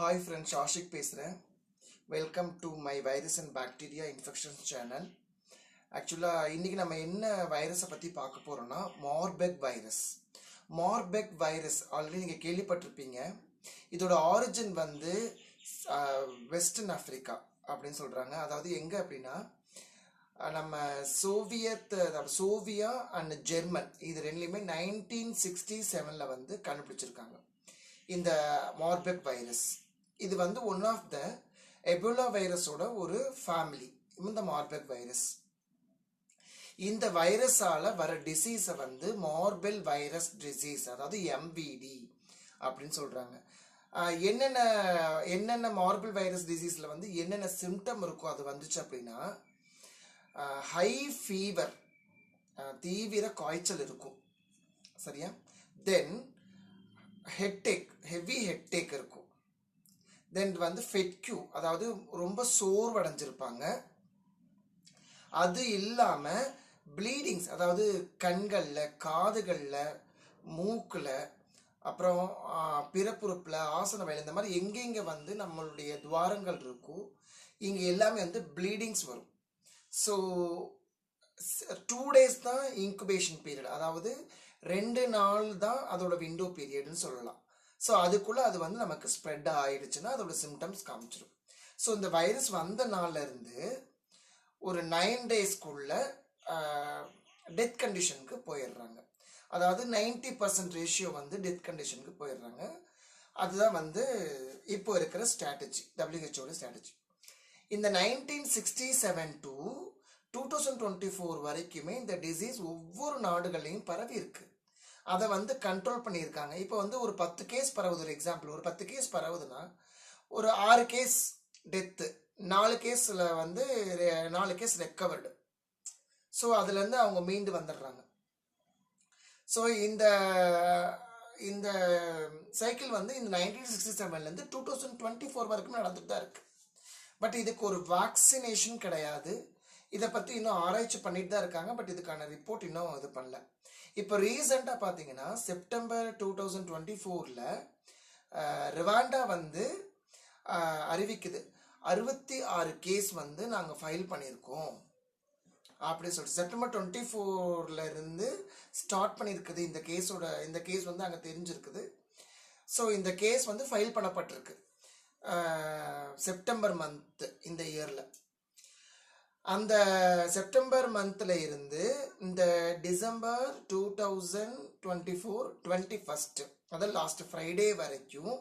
Hi friends Ashiq பேசுகிறேன் welcome to my virus and bacteria infections channel ஆக்சுவலாக இன்றைக்கி நம்ம என்ன வைரஸை பற்றி பார்க்க போகிறோம்னா Marburg virus Marburg virus already நீங்கள் கேள்விப்பட்டிருப்பீங்க. இதோட ஆரிஜின் வந்து வெஸ்டர்ன் ஆஃப்ரிக்கா அப்படின்னு சொல்கிறாங்க அதாவது எங்கே அப்படின்னா நம்ம சோவியத் அதாவது சோவியா அண்ட் ஜெர்மன் இது ரெண்டுலேயுமே நைன்டீன் சிக்ஸ்டி செவனில் வந்து கண்டுபிடிச்சிருக்காங்க. இந்த மார்பெக் வைரஸ் இது வந்து ஒன் ஆஃப் த எபோலா வைரஸோட ஒரு ஃபேமிலி இந்த மார்பெக் வைரஸ் இந்த வைரஸால வர டிசீஸை வந்து மார்பெல் வைரஸ் டிசீஸ் அதாவது எம்பிடி அப்படின்னு சொல்றாங்க. என்னென்ன என்னென்ன மார்பிள் வைரஸ் டிசீஸில் வந்து என்னென்ன சிம்டம் இருக்கும் அது வந்துச்சு அப்படின்னா ஹை ஃபீவர் தீவிர காய்ச்சல் இருக்கும். சரியா? தென் ஹெட்டேக் ஹெவி ஹெட்டேக் இருக்கும். தென் வந்து ஃபெட்கியூ அதாவது ரொம்ப சோர்வடைஞ்சிருப்பாங்க. அது இல்லாமல் ப்ளீடிங்ஸ் அதாவது கண்களில் காதுகளில் மூக்கில் அப்புறம் பிறப்புறுப்பில் ஆசன வயல் இந்த மாதிரி எங்கெங்கே வந்து நம்மளுடைய துவாரங்கள் இருக்கோ இங்கே எல்லாமே வந்து ப்ளீடிங்ஸ் வரும். ஸோ டூ டேஸ் தான் இன்குபேஷன் பீரியட் அதாவது ரெண்டு நாள் தான் அதோட விண்டோ பீரியட்னு சொல்லலாம். ஸோ அதுக்குள்ளே அது வந்து நமக்கு ஸ்ப்ரெட் ஆயிடுச்சுன்னா அதோட சிம்டம்ஸ் காமிச்சிடும் ஸோ இந்த வைரஸ் வந்த நாள்லேருந்து ஒரு நைன் டேஸ்க்குள்ள டெத் கண்டிஷனுக்கு போயிடுறாங்க. அதாவது நைன்டி பர்சன்ட் ரேஷியோ வந்து டெத் கண்டிஷனுக்கு போயிடுறாங்க. அதுதான் வந்து இப்போ இருக்கிற ஸ்ட்ராட்டஜி டபிள்யூஹெச்ஓட ஸ்ட்ராட்டஜி இந்த nineteen sixty seven two two thousand twenty four வரைக்குமே இந்த டிசீஸ் ஒவ்வொரு நாடுகள்லையும் பரவி இருக்குது அதை வந்து கண்ட்ரோல் பண்ணியிருக்காங்க. இப்போ வந்து ஒரு பத்து கேஸ் பரவுது ஒரு எக்ஸாம்பிள் ஒரு பத்து கேஸ் பரவுதுன்னா ஒரு ஆறு கேஸ் டெத்து நாலு கேஸில் வந்து ரெ- நாலு கேஸ் ரெக்கவர்டு ஸோ அதுலேருந்து அவங்க மீண்டு வந்துடுறாங்க. ஸோ இந்த இந்த சைக்கிள் வந்து இந்த நைன்டீன் சிக்ஸ்டி செவன்லேருந்து டூ தௌசண்ட் டுவெண்ட்டி ஃபோர் வரைக்கும் நடந்துட்டு தான் இருக்குது பட் இதுக்கு ஒரு வேக்சினேஷன் கிடையாது. இதை பற்றி இன்னும் ஆராய்ச்சி பண்ணிட்டு தான் இருக்காங்க பட் இதுக்கான ரிப்போர்ட் இன்னும் இது பண்ணல. இப்போ ரீசெண்டாக பார்த்தீங்கன்னா செப்டம்பர் டூ தௌசண்ட் டுவெண்ட்டி ஃபோரில் ரிவாண்டா வந்து அறிவிக்குது. அறுபத்தி ஆறு கேஸ் வந்து நாங்கள் ஃபைல் பண்ணியிருக்கோம். அப்படின்னு சொல்லிட்டு செப்டம்பர் டுவெண்ட்டி ஃபோர்ல இருந்து ஸ்டார்ட் பண்ணியிருக்குது இந்த கேஸோட இந்த கேஸ் வந்து அங்கே தெரிஞ்சிருக்குது. ஸோ இந்த கேஸ் வந்து ஃபைல் பண்ணப்பட்டிருக்கு. செப்டம்பர் மந்த்து இந்த இயரில் அந்த செப்டம்பர் மந்தில் இருந்து இந்த December two thousand twenty four twenty first அதாவது லாஸ்ட் ஃப்ரைடே வரைக்கும்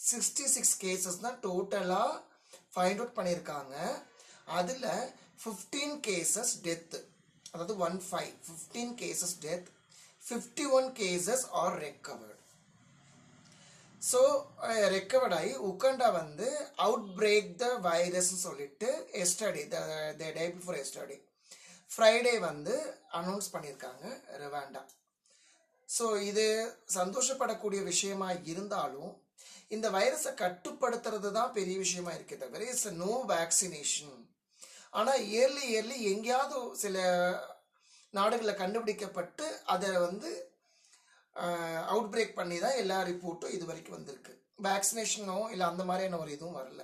சிக்ஸ்டி சிக்ஸ் கேசஸ் தான் டோட்டலாக ஃபைண்ட் அவுட் பண்ணியிருக்காங்க. அதில் ஃபிஃப்டீன் கேசஸ் டெத்து அதாவது one five fifteen cases death fifty one cases are recovered so recovered ஆகி உக்கண்டா வந்து அவுட் பிரேக் த வைரஸ்னு சொல்லிட்டு yesterday the day before yesterday Friday வந்து அனௌன்ஸ் பண்ணியிருக்காங்க ரிவாண்டா ஸோ இது சந்தோஷப்படக்கூடிய விஷயமா இருந்தாலும் இந்த வைரஸை கட்டுப்படுத்துறது தான் பெரிய விஷயமா இருக்கே தவிர இட்ஸ் நோ வேக்சினேஷன் ஆனால் இயர்லி இயர்லி எங்கேயாவது சில நாடுகளில் கண்டுபிடிக்கப்பட்டு அதை வந்து அவுட் பிரேக் பண்ணி தான் எல்லா ரிப்போர்ட்டும் இது வரைக்கும் வந்திருக்கு. வேக்சினேஷனோ இல்லை அந்த மாதிரியான ஒரு இதுவும் வரல.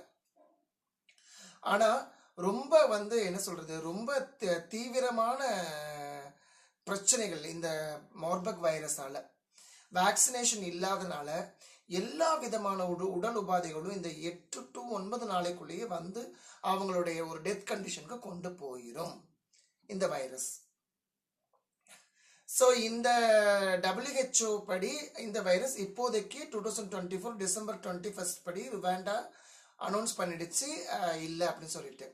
ஆனால் ரொம்ப வந்து என்ன சொல்கிறது ரொம்ப தீவிரமான பிரச்சனைகள் இந்த மார்பக் வைரஸால். வேக்சினேஷன் இல்லாதனால எல்லா விதமான உடு உடல் உபாதைகளும் இந்த எட்டு டு ஒன்பது நாளைக்குள்ளேயே வந்து அவங்களுடைய ஒரு டெத் கண்டிஷனுக்கு கொண்டு போயிடும் இந்த வைரஸ். ஸோ இந்த டபிள்யூஹெச்ஓ படி இந்த வைரஸ் இப்போதைக்கு two thousand twenty four December twenty first படி ருவாண்டா அனௌன்ஸ் பண்ணிடுச்சு. இல்லை அப்படின்னு சொல்லிட்டு.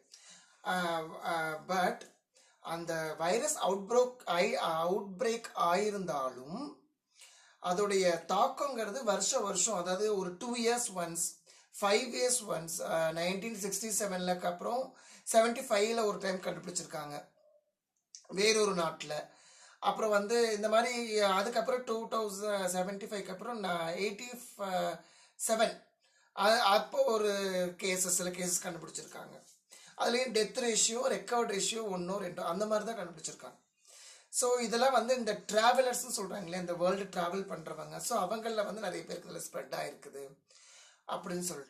பட் அந்த வைரஸ் அவுட் ப்ரோக் ஆயி அவுட் பிரேக் ஆயிருந்தாலும் அதோடைய தாக்கங்கிறது வருஷ வருஷம் அதாவது ஒரு two years once five years once nineteen sixty செவனில் அப்புறம் செவன்ட்டி ஃபைவ்ல ஒரு டைம் கண்டுபிடிச்சிருக்காங்க. வேறொரு நாட்டில். அப்புறம் வந்து இந்த மாதிரி அதுக்கப்புறம் டூ தௌசண்ட் செவன்டி ஃபைவ்க்கு அப்புறம் நான் எயிட்டி செவன் அப்போ ஒரு கேஸஸ் சில கேஸஸ் கண்டுபிடிச்சிருக்காங்க. அதுலேயும் டெத் ரேஷியோ ரெக்கவர்ட் ரேஷியோ ஒன்றோ ரெண்டோ அந்த மாதிரி தான் கண்டுபிடிச்சிருக்காங்க. ஸோ இதெல்லாம் வந்து இந்த டிராவலர்ஸ்னு சொல்கிறாங்களே இந்த வேர்ல்டு ட்ராவல் பண்ணுறவங்க ஸோ அவங்களில் வந்து நிறைய பேருக்கு இதில் ஸ்ப்ரெட் ஆகிருக்குது அப்படின்னு சொல்லிட்டு.